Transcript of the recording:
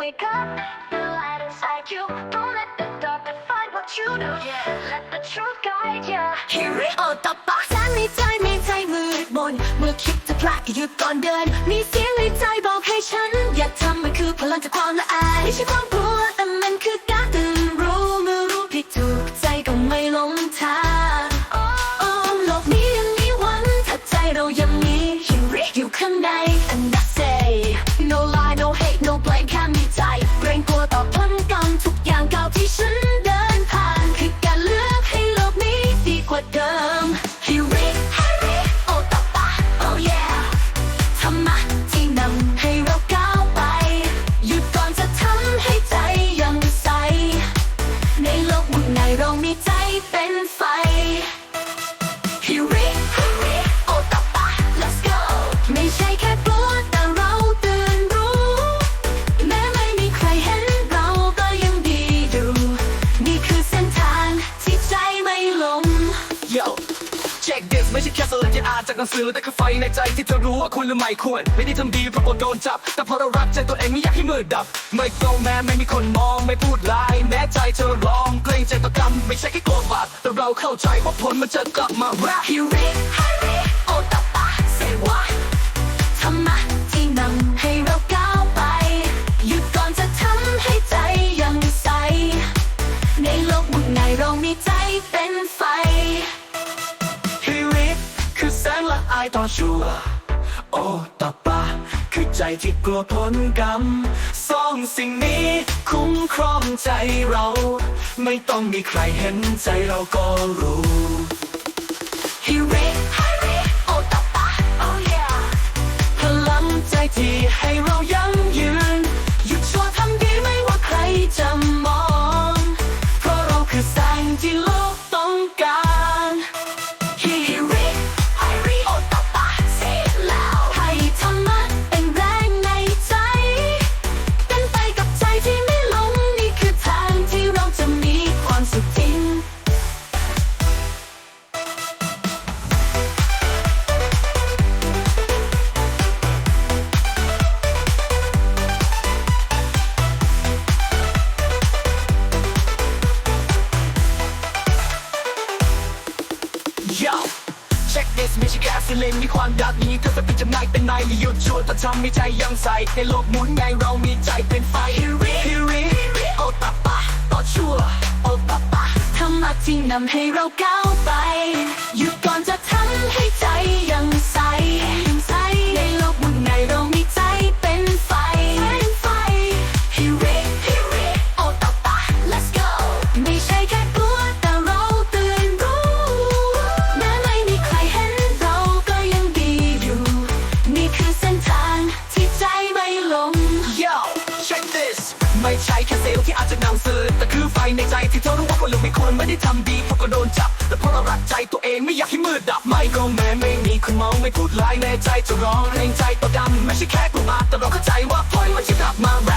Wake up, the light inside you. Don't let the dark define what you do. Yeah, let the truth guide you. ฮิริโอตบปากแสงในใจไม่ใจมืดมน เมื่อคิดจะพลาดก็หยุดก่อนเดิน มีเสียงในใจบอกให้ฉัน อย่าทำมันคือพลังจากความละอายไม่ใช่ความกลัวแต่มันคือการตื่นรู้เมื่อรู้ผิดถูกใจก็ไม่หลงทางโอ้โลกนี้ยังมีหวันถ้าใจเรายังมีฮิริอยู่ข้างใน and I say no check this ไม่ใช่แค่สลัดที่อ่านจากหนังสือแต่คือไฟในใจที่เธอรู้ว่าควรหรือไม่ควร ไม่ได้ทำดีเพราะกลัวโดนจับ แต่เพราะเรารักใจตัวเองไม่อยากให้มือดับ ไม่โกงแม้ไม่มีคนมองไม่พูดลายแม้ใจเธอร้องเกรงใจต่อกรรมไม่ใช่แค่กลัวบาปแต่เราเข้าใจว่าผลมันจะกลับมาแรปฮิริฮิริโอตบปะ say what ธรรมะที่นำให้เราก้าวไปหยุดก่อนจะทำให้ใจยังใสในโลกมุ่งในเรามีใจเป็นไฟ งละอายต่อชั่วโอตาปาคือใจที่กลัวผลกรรมสองสิ่งนี้คุ้มครองใจเรา ไม่ต้องมีใครเห็นใจเราก็รู้ฮิ สิเลนมีความดักนี้เธอจะเป็นจำนายเป็นนายม่หยุดชั่วแต่ทำให้ใจยังใสในโลกหมุนไงเรามีใจเป็นไฟฮิริฮิริโอตาปะต่อชั่วโอตาปะธรรมะที่นำให้เราก้าวไปหยุด ไม่ใช่แค่เซลล์ที่อาจจะนำสื่อแต่คือไฟในใจที่เธอรู้ว่าควรหรือไม่ควรไม่ได้ทำดีเพราะก็โดนจับ แต่เพราะเรารักใจตัวเองไม่อยากให้มืดดับไม่ก็แม้ไม่มีคนมองไม่พูดลายในใจจะร้องเพลงใจตัวดำไม่ใช่แค่กลัวบาแต่เราเข้าใจว่าพอยมันจะกลับมา